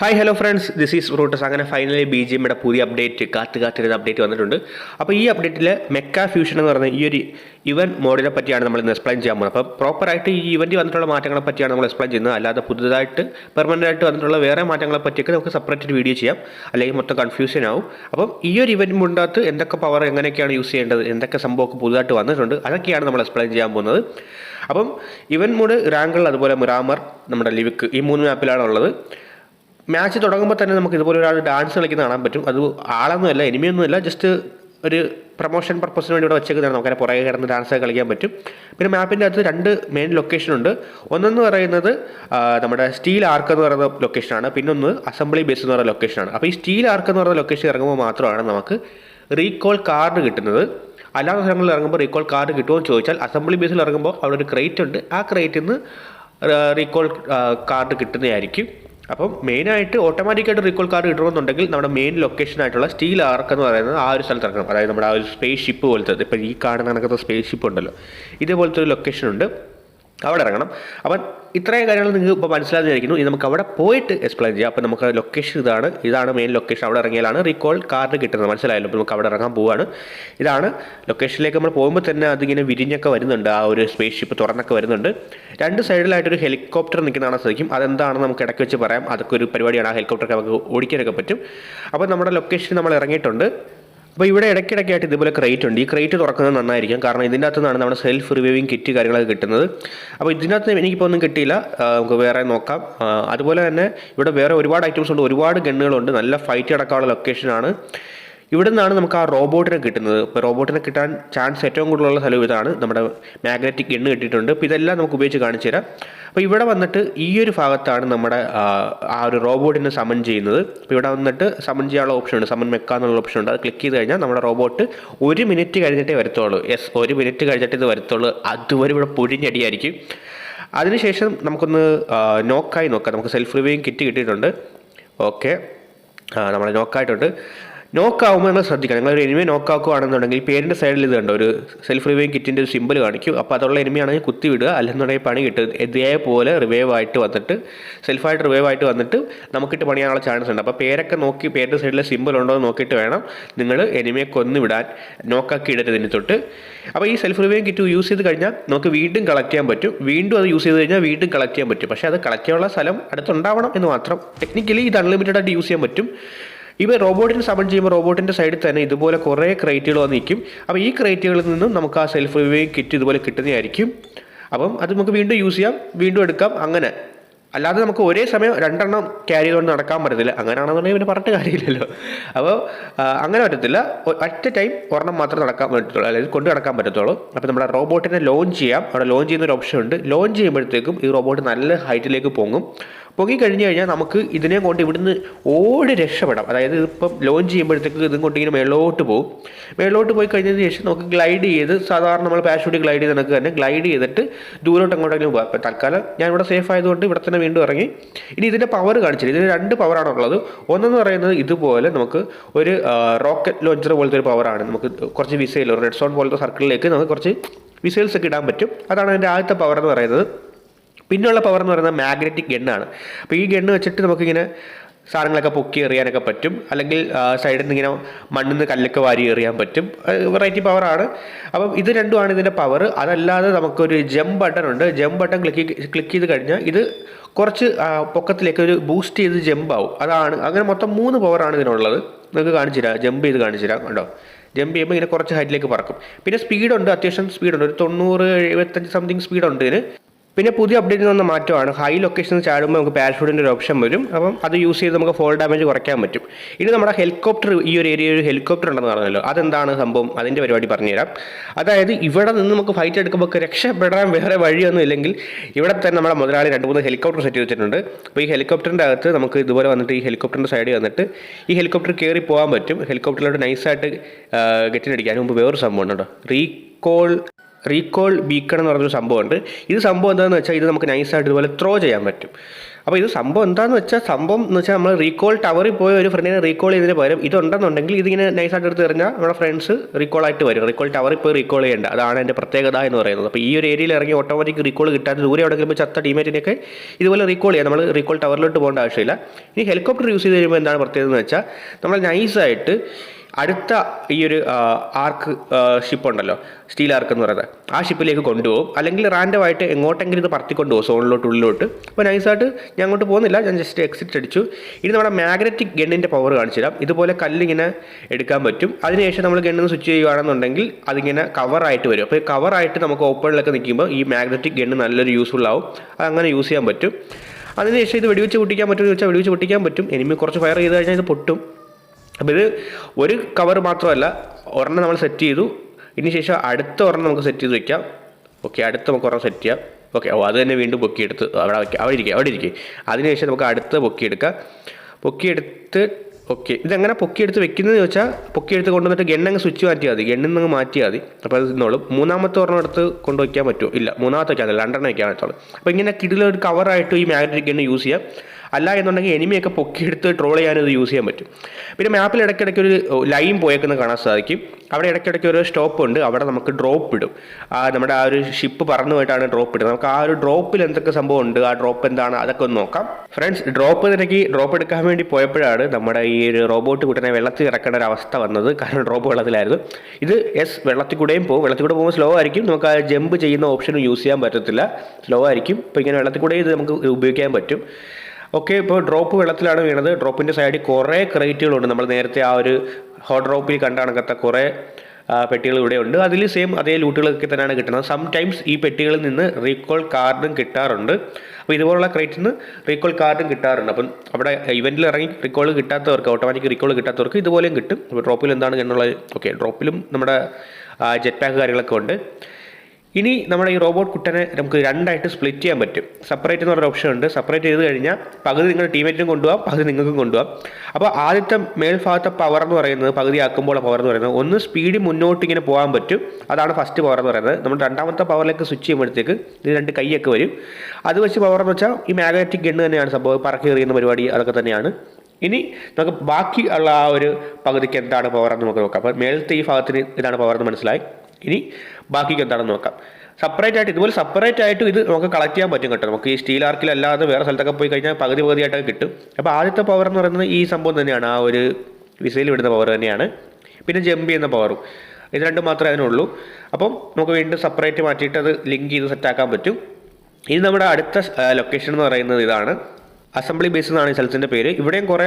Hi hello friends this is roots അങ്ങനെ finally B G എമ്മിയുടെ പുതിയ update കാത്ത് കാത്തിരുന്ന അപ്ഡേറ്റ് വന്നിട്ടുണ്ട്. അപ്പോൾ ഈ അപ്ഡേറ്റിൽ മെക്ക ഫ്യൂഷൻ എന്ന് പറയുന്ന ഈ ഒരു ഇവന്റ് മോഡിനെ പറ്റിയാണ് നമ്മൾ ഇന്ന് എക്സ്പ്ലെയിൻ ചെയ്യാൻ പോകുന്നത്. അപ്പോൾ പ്രോപ്പറായിട്ട് ഈ ഇവന്റ് വന്നിട്ടുള്ള മാറ്റങ്ങളെ പറ്റിയാണ് നമ്മൾ എക്സ്പ്ലെയിൻ ചെയ്യുന്നത്. അല്ലാതെ പുതുതായിട്ട് പെർമനന്റ് ആയിട്ട് വന്നിട്ടുള്ള വേറെ മാറ്റങ്ങളെ പറ്റിയൊക്കെ നമുക്ക് സെപ്പറേറ്റ് വീഡിയോ ചെയ്യാം. അല്ലെങ്കിൽ മൊത്തം കൺഫ്യൂഷൻ ആവും. അപ്പം ഈ ഒരു ഇവന്റ് മുണ്ടകത്ത് എന്തൊക്കെ പവർ എങ്ങനെയൊക്കെയാണ് യൂസ് ചെയ്യേണ്ടത്? എന്തൊക്കെ സംഭവമൊക്കെ പുതുതായിട്ട് വന്നിട്ടുണ്ട്? അതൊക്കെയാണ് നമ്മൾ എക്സ്പ്ലെയിൻ ചെയ്യാൻ പോകുന്നത്. അപ്പം ഇവൻ മോഡ് റാങ്കിൾ അതുപോലെ മുറാമർ നമ്മുടെ ലിവിക്ക് ഈ മൂന്ന് മാപ്പിലാണ് ഉള്ളത്. മാച്ച് തുടങ്ങുമ്പോൾ തന്നെ നമുക്ക് ഇതുപോലെ ഒരാൾ ഡാൻസ് കളിക്കുന്ന കാണാൻ പറ്റും. അത് ആളൊന്നുമല്ല എനിമിയൊന്നുമല്ല ജസ്റ്റ് ഒരു പ്രൊമോഷൻ പർപ്പസിന് വേണ്ടി ഇവിടെ വെച്ചേക്കുന്നതാണ്. നമുക്ക് പുറകെ കിടന്ന് ഡാൻസ് കളിക്കാൻ പറ്റും. പിന്നെ മാപ്പിന്റെ അകത്ത് രണ്ട് മെയിൻ ലൊക്കേഷൻ ഉണ്ട്. ഒന്നെന്ന് പറയുന്നത് നമ്മുടെ സ്റ്റീൽ ആർക്ക് എന്ന് പറയുന്ന ലൊക്കേഷനാണ് പിന്നെ ഒന്ന് അസംബ്ലി ബേസ് എന്ന് പറയുന്ന ലൊക്കേഷനാണ് അപ്പോൾ ഈ സ്റ്റീൽ ആർക്ക് എന്ന് പറയുന്ന ലൊക്കേഷൻ ഇറങ്ങുമ്പോൾ മാത്രമാണ് നമുക്ക് റീകോൾ കാർഡ് കിട്ടുന്നത്. അല്ലാത്ത സ്ഥലങ്ങളിൽ ഇറങ്ങുമ്പോൾ റീകോൾ കാർഡ് കിട്ടുമോ എന്ന് ചോദിച്ചാൽ അസംബ്ലി ബേസിൽ ഇറങ്ങുമ്പോൾ അവിടെ ഒരു ക്രേറ്റ് ഉണ്ട്. ആ ക്രേറ്റിൽ നിന്ന് റീകോൾ കാർഡ് കിട്ടുന്നതായിരിക്കും. അപ്പം മെയിനായിട്ട് ഓട്ടോമാറ്റിക്കായിട്ട് റീകോൾ കാർഡ് കിട്ടണമെന്നുണ്ടെങ്കിൽ നമ്മുടെ മെയിൻ ലൊക്കേഷൻ ആയിട്ടുള്ള സ്റ്റീൽ ആർക്ക് എന്ന് പറയുന്നത് ആ ഒരു സ്ഥലത്ത് ഇറക്കണം. അതായത് നമ്മുടെ ആ ഒരു സ്പേസ് ഷിപ്പ് പോലത്തെ ഇപ്പോൾ ഈ കാണുന്ന കണക്കത്തെ സ്പേസ് ഷിപ്പ് ഉണ്ടല്ലോ. ഇതേപോലത്തെ ഒരു ലൊക്കേഷൻ ഉണ്ട്. അവിടെ ഇറങ്ങണം. അപ്പം ഇത്രയും കാര്യങ്ങൾ നിങ്ങൾക്ക് ഇപ്പോൾ മനസ്സിലാകുന്നതായിരിക്കുന്നു. ഇനി നമുക്ക് അവിടെ പോയിട്ട് എക്സ്പ്ലെയിൻ ചെയ്യാം. അപ്പോൾ നമുക്ക് ലൊക്കേഷൻ ഇതാണ്. ഇതാണ് മെയിൻ ലൊക്കേഷൻ അവിടെ ഇറങ്ങിയാലാണ് റീകോൾ കാർഡ് കിട്ടുന്നത്. മനസ്സിലായല്ലോ? അപ്പോൾ നമുക്ക് അവിടെ ഇറങ്ങാൻ പോവുകയാണ് ഇതാണ് ലൊക്കേഷനിലേക്ക് നമ്മൾ പോകുമ്പോൾ തന്നെ അതിങ്ങനെ വിരിഞ്ഞൊക്കെ വരുന്നുണ്ട്. ആ ഒരു സ്പേസ് ഷിപ്പ് തുറന്നൊക്കെ വരുന്നുണ്ട്. രണ്ട് സൈഡിലായിട്ടൊരു ഹെലികോപ്റ്റർ നിൽക്കുന്നതാണ് ശ്രദ്ധിക്കും. അതെന്താണെന്ന് നമുക്ക് ഇടയ്ക്ക് വെച്ച് പറയാം. അതൊക്കെ ഒരു പരിപാടിയാണ്. ആ ഹെലികോപ്റ്ററൊക്കെ നമുക്ക് ഓടിക്കാനൊക്കെ പറ്റും. അപ്പോൾ നമ്മുടെ ലൊക്കേഷൻ നമ്മൾ ഇറങ്ങിയിട്ടുണ്ട്. അപ്പോൾ ഇവിടെ ഇടയ്ക്കിടയ്ക്കായിട്ട് ഇതുപോലെ ക്രേറ്റ് ഉണ്ട്. ഈ ക്രേറ്റ് തുറക്കുന്നത് നന്നായിരിക്കും. കാരണം ഇതിന്റെ അകത്തുനിന്നാണ് നമ്മുടെ സെൽഫ് റിവ്യൂവിങ് കിറ്റ് കാര്യങ്ങളൊക്കെ കിട്ടുന്നത്. അപ്പോൾ ഇതിനകത്ത് എനിക്കിപ്പോൾ ഒന്നും കിട്ടിയില്ല. നമുക്ക് വേറെ നോക്കാം. അതുപോലെ തന്നെ ഇവിടെ വേറെ ഒരുപാട് ഐറ്റംസ് ഉണ്ട്. ഒരുപാട് ഗണ്ണുകളുണ്ട്. നല്ല ഫൈറ്റ് അടക്കമുള്ള ലൊക്കേഷനാണ് ഇവിടെ നിന്നാണ് നമുക്ക് ആ റോബോട്ടിനെ കിട്ടുന്നത്. ഇപ്പോൾ റോബോട്ടിനെ കിട്ടാൻ ചാൻസ് ഏറ്റവും കൂടുതലുള്ള സ്ഥലം ഇതാണ്. നമ്മുടെ മാഗ്നറ്റിക് എണ്ണ് കിട്ടിയിട്ടുണ്ട്. അപ്പോൾ ഇതെല്ലാം നമുക്ക് ഉപയോഗിച്ച് കാണിച്ചു തരാം. അപ്പോൾ ഇവിടെ വന്നിട്ട് ഈ ഒരു ഭാഗത്താണ് നമ്മുടെ ആ, ഒരു റോബോട്ടിനെ സമൻ ചെയ്യുന്നത്. അപ്പോൾ ഇവിടെ വന്നിട്ട് സമൻ ചെയ്യാനുള്ള ഓപ്ഷൻ ഉണ്ട്. സമൻ മെക്ക എന്നുള്ള ഓപ്ഷൻ ഉണ്ട്. അത് ക്ലിക്ക് ചെയ്ത് കഴിഞ്ഞാൽ നമ്മുടെ റോബോട്ട് ഒരു മിനിറ്റ് കഴിഞ്ഞിട്ടേ വരത്തുള്ളൂ. യെസ് ഒരു മിനിറ്റ് കഴിഞ്ഞിട്ട് ഇത് വരത്തുള്ളൂ. അതുവരെ ഇവിടെ പൊഴിഞ്ഞടിയായിരിക്കും അതിനുശേഷം നമുക്കൊന്ന് നോക്കായി നോക്കാം. നമുക്ക് സെൽഫ് റിവ്യൂയിങ് കിറ്റ് കിട്ടിയിട്ടുണ്ട് ഓക്കെ നമ്മൾ നോക്കായിട്ടുണ്ട് നോക്കാവുമ്പോൾ നിങ്ങൾ ശ്രദ്ധിക്കണം. നിങ്ങൾ ഒരു എനിമയെ നോക്കാക്കുകയാണെന്നുണ്ടെങ്കിൽ പേരിന്റെ സൈഡിൽ ഇത് കണ്ടോ? ഒരു സെൽഫ് റിവൈവ് കിറ്റിന്റെ ഒരു സിമ്പിൾ കാണിക്കും. അപ്പോൾ അതുള്ള എനിമിയാണെങ്കിൽ കുത്തി വിടുക അല്ലെന്നുണ്ടെങ്കിൽ പണി കിട്ടും. പോലെ റിവൈവ് ആയിട്ട് വന്നിട്ട് സെൽഫായിട്ട് റിവൈവ് ആയിട്ട് വന്നിട്ട് നമുക്കിട്ട് പണിയാനുള്ള ചാൻസ് ഉണ്ട്. അപ്പോൾ പേരൊക്കെ നോക്കി പേരിന്റെ സൈഡിൽ സിമ്പിൾ ഉണ്ടോ എന്ന് നോക്കിയിട്ട് വേണം നിങ്ങൾ എനിമിയെ കൊന്നു വിടാൻ നോക്കാക്കി ഇടരുത് ഇതിന് തൊട്ട്. അപ്പോൾ ഈ സെൽഫ് റിവൈവ് കിറ്റ് യൂസ് ചെയ്ത് കഴിഞ്ഞാൽ നമുക്ക് വീണ്ടും കളക്ട് ചെയ്യാൻ പറ്റും. വീണ്ടും അത് യൂസ് ചെയ്ത് കഴിഞ്ഞാൽ വീണ്ടും കളക്ട് ചെയ്യാൻ പറ്റും. പക്ഷേ അത് കളക്ട് ചെയ്യാനുള്ള സ്ഥലം അടുത്തുണ്ടാവണം എന്ന് മാത്രം. ടെക്നിക്കലി ഇത് അൺലിമിറ്റഡ് ആയിട്ട് യൂസ് ചെയ്യാൻ പറ്റും. ഇവ റോബോട്ടിന് സമൺ ചെയ്യുമ്പോൾ റോബോട്ടിന്റെ സൈഡിൽ തന്നെ ഇതുപോലെ കുറേ ക്രേറ്റുകൾ വന്നിരിക്കും അപ്പോൾ ഈ ക്രേറ്റുകളിൽ നിന്നും നമുക്ക് ആ സെൽഫ് റിവ്യൂ കിറ്റ് ഇതുപോലെ കിട്ടുന്നതായിരിക്കും. അപ്പം അത് നമുക്ക് വീണ്ടും യൂസ് ചെയ്യാം വീണ്ടും എടുക്കാം അങ്ങനെ. അല്ലാതെ നമുക്ക് ഒരേ സമയം രണ്ടെണ്ണം ക്യാരി ചെയ്തുകൊണ്ട് നടക്കാൻ പറ്റത്തില്ല. അങ്ങനെയാണെന്നുണ്ടെങ്കിൽ പിന്നെ പറഞ്ഞിട്ട് കാര്യമില്ലല്ലോ. അപ്പോൾ അങ്ങനെ പറ്റത്തില്ല. ഒറ്റ ടൈം ഒരെണ്ണം മാത്രം നടക്കാൻ പറ്റത്തുള്ളൂ. അതായത് കൊണ്ട് നടക്കാൻ പറ്റത്തുള്ളൂ. അപ്പോൾ നമ്മുടെ റോബോട്ടിനെ ലോഞ്ച് ചെയ്യാം. അവിടെ ലോഞ്ച് ചെയ്യുന്ന ഒരു ഓപ്ഷൻ ഉണ്ട്. ലോഞ്ച് ചെയ്യുമ്പോഴത്തേക്കും ഈ റോബോട്ട് നല്ല ഹൈറ്റിലേക്ക് പൊങ്ങും. പൊങ്ങി കഴിഞ്ഞ് കഴിഞ്ഞാൽ നമുക്ക് ഇതിനെ കൊണ്ട് ഇവിടുന്ന് ഓടി രക്ഷപ്പെടാം. അതായത് ഇപ്പം ലോഞ്ച് ചെയ്യുമ്പോഴത്തേക്ക് ഇതും കൊണ്ട് ഇങ്ങനെ മേളോട്ട് പോകും. മേളോട്ട് പോയി കഴിഞ്ഞതിന് ശേഷം നമുക്ക് ഗ്ലൈഡ് ചെയ്ത് സാധാരണ നമ്മൾ പാഷൂട്ടി ഗ്ലൈഡ് ചെയ്ത് കണക്ക് തന്നെ ഗ്ലൈഡ് ചെയ്തിട്ട് ദൂരോട്ട് അങ്ങോട്ടെങ്കിലും പോകാം. അപ്പോൾ തൽക്കാലം ഞാൻ ഇവിടെ സേഫ് ആയതുകൊണ്ട് ഇവിടെ തന്നെ വീണ്ടും ഇറങ്ങി. ഇനി ഇതിന്റെ പവർ കാണിച്ചില്ല. ഇതിന് രണ്ട് പവറാണ് ഉള്ളത്. ഒന്നെന്ന് പറയുന്നത് ഇതുപോലെ നമുക്ക് ഒരു റോക്കറ്റ് ലോഞ്ചർ പോലത്തെ ഒരു പവറാണ് നമുക്ക് കുറച്ച് വിസൈൽ റെഡ് സോൺ പോലത്തെ സർക്കിളിലേക്ക് നമുക്ക് കുറച്ച് വിസൈൽസ് ഒക്കെ ഇടാൻ പറ്റും. അതാണ് അതിന്റെ ആദ്യത്തെ പവർ എന്ന് പറയുന്നത്. പിന്നെയുള്ള പവർ എന്ന് പറയുന്നത് മാഗ്നറ്റിക് ഗണ്ണാണ് അപ്പോൾ ഈ ഗണ്ണ് വെച്ചിട്ട് നമുക്കിങ്ങനെ സാധനങ്ങളൊക്കെ പൊക്കി എറിയാനൊക്കെ പറ്റും. അല്ലെങ്കിൽ സൈഡിൽ നിന്ന് ഇങ്ങനെ മണ്ണിൽ നിന്ന് കല്ലൊക്കെ വാരി എറിയാൻ പറ്റും. വെറൈറ്റി പവറാണ് അപ്പം ഇത് രണ്ടുമാണ് ഇതിന്റെ പവർ അതല്ലാതെ നമുക്കൊരു ജംപ് ബട്ടൺ ഉണ്ട്. ജംപ് ബട്ടൺ ക്ലിക്ക് ക്ലിക്ക് ചെയ്ത് കഴിഞ്ഞാൽ ഇത് കുറച്ച് പൊക്കത്തിലേക്ക് ഒരു ബൂസ്റ്റ് ചെയ്ത് ജമ്പ് ആവും. അതാണ്. അങ്ങനെ മൊത്തം മൂന്ന് പവറാണ് ഇതിനുള്ളത്. നിങ്ങൾക്ക് കാണിച്ചു തരാം. ജമ്പ് ചെയ്ത് കാണിച്ചു തരാം. കണ്ടോ? ജമ്പ് ചെയ്യുമ്പോൾ ഇങ്ങനെ കുറച്ച് ഹൈറ്റിലേക്ക് പറക്കും. പിന്നെ സ്പീഡുണ്ട് അത്യാവശ്യം സ്പീഡുണ്ട് ഒരു തൊണ്ണൂറ് എഴുപത്തഞ്ച് സംതിങ് സ്പീഡുണ്ട് ഇതിന്. പിന്നെ പുതിയ അപ്ഡേറ്റിൽ വന്ന മാറ്റമാണ്. ഹൈ ലൊക്കേഷനിൽ ചാടുമ്പോൾ നമുക്ക് പാരഷൂട്ടിന്റെ ഒരു ഓപ്ഷൻ വരും. അപ്പം അത് യൂസ് ചെയ്ത് നമുക്ക് ഫോൾ ഡാമേജ് കുറയ്ക്കാൻ പറ്റും. ഇനി നമ്മുടെ ഹെലികോപ്റ്റർ ഈ ഒരു ഏരിയ ഒരു ഹെലികോപ്റ്റർ ഉണ്ടെന്ന് പറഞ്ഞല്ലോ. അതെന്താണ് സംഭവം? അതിന്റെ പരിപാടി പറഞ്ഞുതരാം. അതായത് ഇവിടെ നിന്ന് നമുക്ക് ഫൈറ്റ് എടുക്കുമ്പോൾ രക്ഷപ്പെടാൻ വേറെ വഴിയൊന്നും ഇല്ലെങ്കിൽ ഇവിടെ തന്നെ നമ്മുടെ മുതലാളി രണ്ട് മൂന്ന് ഹെലികോപ്റ്റർ സെറ്റ് വെച്ചിട്ടുണ്ട് അപ്പോൾ ഈ ഹെലികോപ്റ്ററിന്റെ അകത്ത് നമുക്ക് ഇതുപോലെ വന്നിട്ട് ഈ ഹെലികോപ്റ്ററിന്റെ സൈഡിൽ വന്നിട്ട് ഈ ഹെലികോപ്റ്റർ കയറി പോകാൻ പറ്റും. ഹെലികോപ്റ്ററിലോട്ട് നൈസായിട്ട് ഗെറ്റിനടിക്കാൻ മുമ്പ് വേറൊരു സംഭവം ഉണ്ടോ റീകോൾ റീകോൾ ബീക്കൺ എന്ന് പറഞ്ഞൊരു സംഭവമുണ്ട്. ഇത് സംഭവം എന്താണെന്ന് വെച്ചാൽ ഇത് നമുക്ക് നൈസായിട്ട് ഇതുപോലെ ത്രോ ചെയ്യാൻ പറ്റും. അപ്പോൾ ഇത് സംഭവം എന്താണെന്ന് വെച്ചാൽ സംഭവം എന്ന് വെച്ചാൽ നമ്മൾ റീകോൾ ടവറിൽ പോയ ഒരു ഫ്രണ്ടിനെ റീകോൾ ചെയ്തതിന് പകരം ഇതുണ്ടെന്നുണ്ടെങ്കിൽ ഇതിങ്ങനെ നൈസായിട്ട് എടുത്ത് എറിഞ്ഞാൽ നമ്മുടെ ഫ്രണ്ട്സ് റീകോൾ ആയിട്ട് വരും. റീകോൾ ടവറിൽ പോയി റീകോൾ ചെയ്യേണ്ട. അതാണ് എന്റെ പ്രത്യേകത എന്ന് പറയുന്നത്. അപ്പോൾ ഈ ഒരു ഏരിയയിൽ ഇറങ്ങി ഓട്ടോമാറ്റിക് റീകോൾ കിട്ടാതെ ദൂരെ എവിടെയെങ്കിലും കഴിയുമ്പോൾ ചത്ത ടീമേറ്റിനൊക്കെ ഇതുപോലെ റീകോൾ ചെയ്യാം. നമ്മൾ റീകോൾ ടവറിലോട്ട് പോകേണ്ട ആവശ്യമില്ല. ഇനി ഹെലികോപ്റ്റർ യൂസ് ചെയ്ത് കഴിയുമ്പോൾ എന്താണ് പ്രത്യേകത എന്ന് വെച്ചാൽ നമ്മൾ നൈസായിട്ട് അടുത്ത ഈ ഒരു ആർക്ക് ഷിപ്പ് ഉണ്ടല്ലോ സ്റ്റീൽ ആർക്ക് എന്ന് പറയുന്നത്. ആ ഷിപ്പിലേക്ക് കൊണ്ടുപോകും. അല്ലെങ്കിൽ റാൻഡമായിട്ട് എങ്ങോട്ടെങ്കിലും ഇത് പറത്തിക്കൊണ്ട് പോകും സോണിലോട്ട് ഉള്ളിലോട്ട്. അപ്പോൾ നൈസായിട്ട് ഞാൻ അങ്ങോട്ട് പോകുന്നില്ല. ഞാൻ ജസ്റ്റ് എക്സിറ്റ് അടിച്ചു. ഇനി നമ്മുടെ മാഗ്നറ്റിക് ഗണ്ണിന്റെ പവർ കാണിച്ചു തരാം. ഇതുപോലെ കല്ലിങ്ങനെ എടുക്കാൻ പറ്റും. അതിനുശേഷം നമ്മൾ ഗണ്ണിന് സ്വിച്ച് ചെയ്യുകയാണെന്നുണ്ടെങ്കിൽ അതിങ്ങനെ കവറായിട്ട് വരും. അപ്പോൾ ഈ കവറായിട്ട് നമുക്ക് ഓപ്പണിലൊക്കെ നിൽക്കുമ്പോൾ ഈ മാഗ്നറ്റിക് ഗണ്ണ് നല്ലൊരു യൂസ്ഫുൾ ആവും. അത് അങ്ങനെ യൂസ് ചെയ്യാൻ പറ്റും. അതിനുശേഷം ഇത് വെടിവെച്ച് പൊട്ടിക്കാൻ പറ്റുമെന്ന് വെച്ചാൽ വെടിവെച്ച് പൊട്ടിക്കാൻ പറ്റും. എനിമി കുറച്ച് ഫയർ ചെയ്ത് കഴിഞ്ഞാൽ ഇത് പൊട്ടും. അപ്പോൾ ഇത് ഒരു കവർ മാത്രമല്ല ഒരെണ്ണം നമ്മൾ സെറ്റ് ചെയ്തു. ഇതിന് ശേഷം അടുത്ത ഒരെണ്ണം നമുക്ക് സെറ്റ് ചെയ്ത് വെക്കാം. ഓക്കെ അടുത്ത നമുക്ക് ഒരെണ്ണം സെറ്റ് ചെയ്യാം. ഓക്കെ ഓ അത് തന്നെ വീണ്ടും പൊക്കിയെടുത്ത് അവിടെ വയ്ക്കാം അവിടെ ഇരിക്കുക അവിടെ ഇരിക്കുക അതിനുശേഷം നമുക്ക് അടുത്ത പൊക്കിയെടുക്കാം പൊക്കിയെടുത്ത് ഓക്കെ ഇതെങ്ങനെ പൊക്കിയെടുത്ത് വെക്കുന്നത് ചോദിച്ചാൽ പൊക്കിയെടുത്ത് കൊണ്ടുവന്നിട്ട് ഗണ്ണങ്ങ് സ്വിച്ച് മാറ്റിയാൽ മതി. ഗണ്ണിൽ നിന്ന് മാറ്റിയാൽ മതി. അപ്പോൾ അത് നിന്നോളും മൂന്നാമത്തെ ഒരെണ്ണം എടുത്ത് കൊണ്ടുവയ്ക്കാൻ പറ്റുമോ? ഇല്ല മൂന്നാമത്തെ വയ്ക്കാൻ രണ്ടെണ്ണം വയ്ക്കാൻ പറ്റുള്ളൂ. അപ്പോൾ ഇങ്ങനെ കിടിലൊരു കവറായിട്ട് ഈ മാഗ്നറ്റിക് ഗണ്ണ് യൂസ് ചെയ്യാം. അല്ല എന്നുണ്ടെങ്കിൽ എനിമിയൊക്കെ പൊക്കിയെടുത്ത് ട്രോൾ ചെയ്യാൻ ഇത് യൂസ് ചെയ്യാൻ പറ്റും. പിന്നെ മാപ്പിൽ ഇടയ്ക്കിടയ്ക്ക് ഒരു ലൈൻ പോയേക്കുന്നത് കാണാൻ സാധിക്കും. അവിടെ ഇടയ്ക്കിടയ്ക്ക് ഒരു സ്റ്റോപ്പ് ഉണ്ട്. അവിടെ നമുക്ക് ഡ്രോപ്പ് ഇടും. ആ നമ്മുടെ ആ ഒരു ഷിപ്പ് പറന്നു പോയിട്ടാണ് ഡ്രോപ്പ് ഇടുന്നത്. നമുക്ക് ആ ഒരു ഡ്രോപ്പിൽ എന്തൊക്കെ സംഭവം ഉണ്ട്? ആ ഡ്രോപ്പ് എന്താണ്? അതൊക്കെ ഒന്ന് നോക്കാം. ഫ്രണ്ട്സ് ഡ്രോപ്പ് നിനക്ക് ഡ്രോപ്പ് എടുക്കാൻ വേണ്ടി പോയപ്പോഴാണ് നമ്മുടെ ഈ ഒരു റോബോട്ട് കുട്ടനെ വെള്ളത്തിൽ ഇറക്കേണ്ട ഒരു അവസ്ഥ വന്നത്. കാരണം ഡ്രോപ്പ് വെള്ളത്തിലായിരുന്നു. ഇത് എസ് വെള്ളത്തിൽ കൂടെയും പോകും. വെള്ളത്തിൽ കൂടെ പോകുമ്പോൾ സ്ലോ ആയിരിക്കും. നമുക്ക് ആ ജമ്പ് ചെയ്യുന്ന ഓപ്ഷനും യൂസ് ചെയ്യാൻ പറ്റത്തില്ല. സ്ലോ ആയിരിക്കും. ഇപ്പോൾ ഇങ്ങനെ വെള്ളത്തിൽ കൂടെ ഇത് നമുക്ക് ഉപയോഗിക്കാൻ പറ്റും. ഓക്കെ ഇപ്പോൾ ഡ്രോപ്പ് വെള്ളത്തിലാണ് വീണത്. ഡ്രോപ്പിന്റെ സൈഡിൽ കുറേ ക്രേറ്റുകളുണ്ട് നമ്മൾ നേരത്തെ ആ ഒരു ഹോട്ട് ഡ്രോപ്പിൽ കണ്ടണക്കത്ത കുറേ പെട്ടികൾ ഇവിടെ ഉണ്ട്. അതിൽ സെയിം അതേ ലൂട്ടുകളൊക്കെ തന്നെയാണ് കിട്ടുന്നത്. സം ടൈംസ് ഈ പെട്ടികളിൽ നിന്ന് റീകോൾ കാർഡും കിട്ടാറുണ്ട്. അപ്പോൾ ഇതുപോലുള്ള ക്രേറ്റിൽ നിന്ന് റീകോൾ കാർഡും കിട്ടാറുണ്ട്. അപ്പം അവിടെ ഇവന്റിൽ ഇറങ്ങി റീകോൾ കിട്ടാത്തവർക്ക് ഓട്ടോമാറ്റിക് റീകോൾ കിട്ടാത്തവർക്ക് ഇതുപോലെയും കിട്ടും. അപ്പോൾ ഡ്രോപ്പിൽ എന്താണ് എന്നുള്ളത് ഓക്കെ ഡ്രോപ്പിലും നമ്മുടെ ജെറ്റ് പാക്ക് കാര്യങ്ങളൊക്കെ ഉണ്ട്. ഇനി നമ്മുടെ ഈ റോബോട്ട് കുട്ടനെ നമുക്ക് രണ്ടായിട്ട് സ്പ്ലിറ്റ് ചെയ്യാൻ പറ്റും. സെപ്പറേറ്റ് എന്ന് പറഞ്ഞ ഓപ്ഷൻ ഉണ്ട്. സെപ്പറേറ്റ് ചെയ്ത് കഴിഞ്ഞാൽ പകുതി നിങ്ങൾ ടീമേറ്റിനും കൊണ്ടുപോകാം പകുതി നിങ്ങൾക്കും കൊണ്ടുപോകാം അപ്പോൾ ആദ്യത്തെ മേൽഭാഗത്തെ പവർ എന്ന് പറയുന്നത് പകുതി ആക്കുമ്പോൾ പവർ എന്ന് പറയുന്നത് ഒന്ന് സ്പീഡ് മുന്നോട്ട് ഇങ്ങനെ പോകാൻ പറ്റും. അതാണ് ഫസ്റ്റ് പവർ എന്ന് പറയുന്നത്. നമ്മൾ രണ്ടാമത്തെ പവറിലേക്ക് സ്വിച്ച് ചെയ്യുമ്പോഴത്തേക്ക് ഇത് രണ്ട് കൈയൊക്കെ വരും. അത് വെച്ച് പവർ എന്ന് വെച്ചാൽ ഈ മാഗ്നറ്റിക് ഗണ്ണ് തന്നെയാണ് സംഭവം. പറക്കി എറിയുന്ന പരിപാടി അതൊക്കെ തന്നെയാണ്. ഇനി നമുക്ക് ബാക്കി ഉള്ള ആ ഒരു പകുതിക്ക് എന്താണ് പവർ എന്ന് നമുക്ക് നോക്കാം. അപ്പോൾ മേളത്തെ ഈ ഭാഗത്തിന് ഇതാണ് പവർ എന്ന് മനസ്സിലായി. ഇനി ബാക്കിക്ക് എന്താണെന്ന് നോക്കാം. സെപ്പറേറ്റ് ആയിട്ട് ഇതുപോലെ സെപ്പറേറ്റ് ആയിട്ട് ഇത് നമുക്ക് കളക്ട് ചെയ്യാൻ പറ്റും കേട്ടോ. നമുക്ക് ഈ സ്റ്റീൽ ആർക്കിൽ അല്ലാതെ വേറെ സ്ഥലത്തൊക്കെ പോയി കഴിഞ്ഞാൽ പകുതി പകുതിയായിട്ടൊക്കെ കിട്ടും. അപ്പോൾ ആദ്യത്തെ പവർ എന്ന് പറയുന്നത് ഈ സംഭവം തന്നെയാണ്. ആ ഒരു വിസയിൽ വിടുന്ന പവർ തന്നെയാണ്. പിന്നെ ജമ്പ് ചെയ്യുന്ന പവറും ഇത് രണ്ടും മാത്രമേ അതിനുള്ളൂ. അപ്പം നമുക്ക് വീണ്ടും സെപ്പറേറ്റ് മാറ്റിയിട്ട് അത് ലിങ്ക് ചെയ്ത് സെറ്റാക്കാൻ പറ്റും. ഇനി നമ്മുടെ അടുത്ത ലൊക്കേഷൻ എന്ന് പറയുന്നത് ഇതാണ്. അസംബ്ലി ബേസ് എന്നാണ് ഈ സ്ഥലത്തിന്റെ പേര്. ഇവിടെയും കുറേ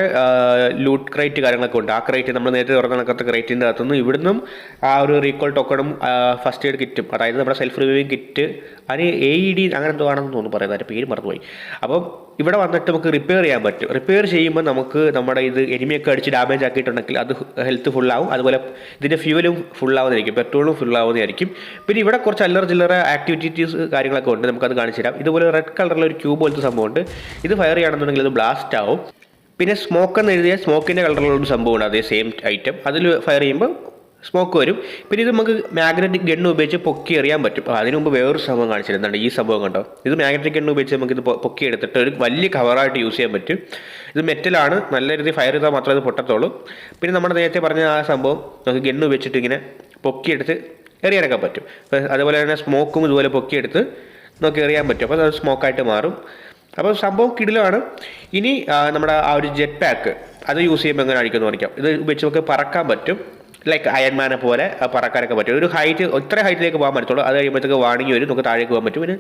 ലൂട്ട് ക്രൈറ്റ് കാര്യങ്ങളൊക്കെ ഉണ്ട്. ആ ക്രൈറ്റ് നമ്മൾ നേരത്തെ തുറന്ന കണക്കത്തെ ക്രൈറ്റിന്റെ അകത്തുനിന്ന് ഇവിടുന്നും ആ ഒരു റീകോൾ ടോക്കണും ഫസ്റ്റ് എയ്ഡ് കിറ്റും അതായത് നമ്മുടെ സെൽഫ് റിവ്യൂവിങ് കിറ്റ് അതിന് എ ഇ ഡി അങ്ങനെ എന്തോ ആണെന്ന് തോന്നുന്നു പറയുന്നത്. അതിന്റെ പേര് മറന്നുപോയി. അപ്പം ഇവിടെ വന്നിട്ട് നമുക്ക് റിപ്പയർ ചെയ്യാൻ പറ്റും. റിപ്പയർ ചെയ്യുമ്പോൾ നമുക്ക് നമ്മുടെ ഇത് എനിമിയൊക്കെ അടിച്ച് ഡാമേജ് ആക്കിയിട്ടുണ്ടെങ്കിൽ അത് ഹെൽത്ത് ഫുള്ളാവും അതുപോലെ ഇതിന്റെ ഫ്യൂവലും ഫുള്ളാവുന്നതായിരിക്കും പെട്രോളും ഫുള്ളാവുന്നതായിരിക്കും പിന്നെ ഇവിടെ കുറച്ച് അല്ലറ ചില്ലറ ആക്ടിവിറ്റീസ് കാര്യങ്ങളൊക്കെ ഉണ്ട്. നമുക്കത് കാണിച്ചു തരാം. ഇതുപോലെ റെഡ് കളറിലുള്ള ഒരു ക്യൂബ് പോലത്തെ സംഭവമുണ്ട്. ഇത് ഫയർ ചെയ്യുകയാണെന്നുണ്ടെങ്കിൽ അത് ബ്ലാസ്റ്റ് ആവും. പിന്നെ സ്മോക്ക് എന്ന് എഴുതിയ സ്മോക്കിന്റെ കളറിലുള്ള ഒരു സംഭവമുണ്ട് അതേ സെയിം ഐറ്റം അതിൽ ഫയർ ചെയ്യുമ്പോൾ സ്മോക്ക് വരും. പിന്നെ ഇത് നമുക്ക് മാഗ്നറ്റിക് ഗണ്ണ് ഉപയോഗിച്ച് പൊക്കി എറിയാൻ പറ്റും. അപ്പോൾ അതിനുമുമ്പ് വേറൊരു സംഭവം കാണിച്ചിരുന്നുണ്ട് ഈ സംഭവം കണ്ടോ? ഇത് മാഗ്നറ്റിക് ഗണ്ണ് ഉപയോഗിച്ച് നമുക്ക് ഇത് പൊക്കി എടുത്തിട്ട് ഒരു വലിയ കവറായിട്ട് യൂസ് ചെയ്യാൻ പറ്റും. ഇത് മെറ്റലാണ് നല്ല രീതിയിൽ ഫയർ ചെയ്താൽ മാത്രമേ ഇത് പൊട്ടത്തുള്ളൂ. പിന്നെ നമ്മുടെ നേരത്തെ പറഞ്ഞ ആ സംഭവം നമുക്ക് ഗണ്ണ് ഉപയോഗിച്ചിട്ട് ഇങ്ങനെ പൊക്കിയെടുത്ത് എറിയാനൊക്കെ പറ്റും. അതുപോലെ തന്നെ സ്മോക്കും ഇതുപോലെ പൊക്കിയെടുത്ത് നമുക്ക് എറിയാൻ പറ്റും. അപ്പോൾ അത് സ്മോക്കായിട്ട് മാറും. അപ്പോൾ സംഭവം കിടിലമാണ്. ഇനി നമ്മുടെ ആ ഒരു ജെറ്റ് പാക്ക് അത് യൂസ് ചെയ്യുമ്പോൾ എങ്ങനെ അടിക്കുമെന്ന് കാണിക്കാം. ഇത് വെച്ച് നമുക്ക് പറക്കാൻ പറ്റും. ലൈക്ക് അയൺമാനെ പോലെ പറക്കാനൊക്കെ പറ്റും. ഒരു ഹൈറ്റ് ഇത്ര ഹൈറ്റിലേക്ക് പോകാൻ പറ്റത്തുള്ളൂ. അത് കഴിയുമ്പോഴത്തേക്ക് വാണിങ്ങി വരും നമുക്ക് താഴേക്ക് പോകാൻ പറ്റും. പിന്നെ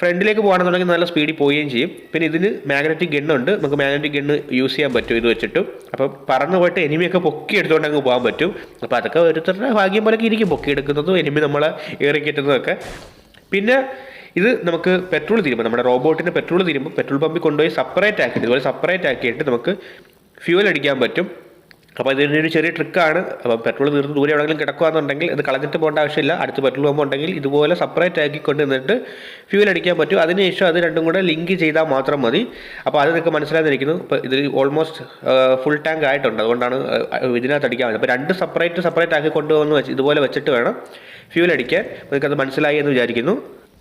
ഫ്രണ്ടിലേക്ക് പോകുകയാണെന്നുണ്ടെങ്കിൽ നല്ല സ്പീഡിൽ പോവുകയും ചെയ്യും. പിന്നെ ഇതിന് മാഗ്നറ്റിക് ഗണ്ണുണ്ട് നമുക്ക് മാഗ്നറ്റിക് ഗണ്ണ് യൂസ് ചെയ്യാൻ പറ്റും ഇത് വെച്ചിട്ടും. അപ്പോൾ പറന്ന് പോയിട്ട് എനിമിയൊക്കെ പൊക്കി എടുത്തുകൊണ്ട് അങ്ങ് പോകാൻ പറ്റും. അപ്പോൾ അതൊക്കെ ഓരോരുത്തരുടെ ഭാഗ്യം പോലെയൊക്കെ ഇരിക്കും. പൊക്കി എടുക്കുന്നതും എനിമി നമ്മളെ ഏറിക്കറ്റുന്നതൊക്കെ. പിന്നെ ഇത് നമുക്ക് പെട്രോൾ തീരുമ്പോൾ നമ്മുടെ റോബോട്ടിന് പെട്രോൾ തീരുമ്പോൾ പെട്രോൾ പമ്പിൽ കൊണ്ടുപോയി സെപ്പറേറ്റ് ആക്കിയിട്ട് ഇതുപോലെ സെപ്പറേറ്റ് ആക്കിയിട്ട് നമുക്ക് ഫ്യൂവൽ അടിക്കാൻ പറ്റും. അപ്പോൾ ഇതിന്റെ ഒരു ചെറിയ ട്രിക്കാണ് അപ്പോൾ പെട്രോൾ തീർന്ന് ദൂരെ എവിടെയെങ്കിലും കിടക്കുകയാണെന്നുണ്ടെങ്കിൽ ഇത് കളഞ്ഞിട്ട് പോകേണ്ട ആവശ്യമില്ല. അടുത്ത് പെട്രോൾ പമ്പ് ഉണ്ടെങ്കിൽ ഇതുപോലെ സെപ്പറേറ്റ് ആക്കി കൊണ്ടുവന്നിട്ട് ഫ്യൂൽ അടിക്കാൻ പറ്റും. അതിനുശേഷം അത് രണ്ടും കൂടെ ലിങ്ക് ചെയ്താൽ മാത്രം മതി. അപ്പോൾ അത് നിങ്ങൾക്ക് മനസ്സിലാകുന്നിരിക്കുന്നു ഇപ്പോൾ ഇത് ഓൾമോസ്റ്റ് ഫുൾ ടാങ്ക് ആയിട്ടുണ്ട്. അതുകൊണ്ടാണ് ഇതിനകത്ത് അടിക്കാൻ അപ്പോൾ രണ്ട് സെപ്പറേറ്റ് സെപ്പറേറ്റ് ആക്കി കൊണ്ടുവന്ന് വെച്ച് ഇതുപോലെ വെച്ചിട്ട് വേണം ഫ്യൂൽ അടിക്കാൻ. നിങ്ങൾക്കത് മനസ്സിലായി എന്ന് വിചാരിക്കുന്നു.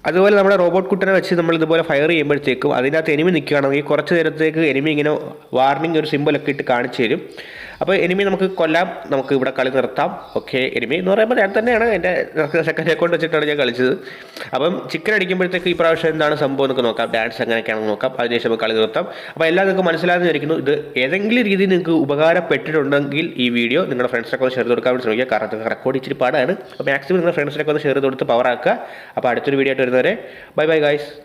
അതുപോലെ നമ്മുടെ റോബോട്ട് കുട്ടനെ വെച്ച് നമ്മൾ ഇതുപോലെ ഫയർ ചെയ്യുമ്പോഴത്തേക്കും അതിനകത്ത് എനിമി നിൽക്കുകയാണെങ്കിൽ കുറച്ച് നേരത്തേക്ക് എനിമി ഇങ്ങനെ വാർണിംഗ് ഒരു സിമ്പിളൊക്കെ ഇട്ട് കാണിച്ചു തരും. അപ്പോൾ എനിമി നമുക്ക് കൊല്ലാം നമുക്ക് ഇവിടെ കളി നിർത്താം. ഓക്കെ എനിമി എന്ന് പറയുമ്പോൾ ഞാൻ തന്നെയാണ് എന്റെ സെക്കൻഡ് അക്കൗണ്ട് വെച്ചിട്ടാണ് ഞാൻ കളിച്ചത്. അപ്പം ചിക്കൻ അടിക്കുമ്പോഴത്തേക്ക് ഈ പ്രാവശ്യം എന്താണ് സംഭവം എന്നൊക്കെ നോക്കാം. ഡാൻസ് എങ്ങനെയൊക്കെയാണെന്ന് നോക്കാം. അതിനുശേഷം നമുക്ക് കളി നിർത്താം. അപ്പോൾ എല്ലാം നിങ്ങൾക്ക് മനസ്സിലാകുന്ന വിചാരിക്കുന്നു ഇത് ഏതെങ്കിലും രീതിയിൽ നിങ്ങൾക്ക് ഉപകാരപ്പെട്ടിട്ടുണ്ടെങ്കിൽ ഈ വീഡിയോ നിങ്ങളുടെ ഫ്രണ്ട്സിനൊക്കെ ഒന്ന് ഷെയർ കൊടുക്കാൻ വേണ്ടി ശ്രമിക്കുക. കാരണം റെക്കോർഡ് ഇച്ചിരി പാടാണ്. അപ്പോൾ മാക്സിമം നിങ്ങളുടെ ഫ്രണ്ട്സിനൊക്കെ ഒന്ന് ഷെയർ ചെയ്ത് കൊടുത്ത് പവർ ആക്കുക. അപ്പോൾ അടുത്തൊരു വീഡിയോ ആയിട്ട് വരുന്നവരെ ബൈ ബൈ ഗൈസ്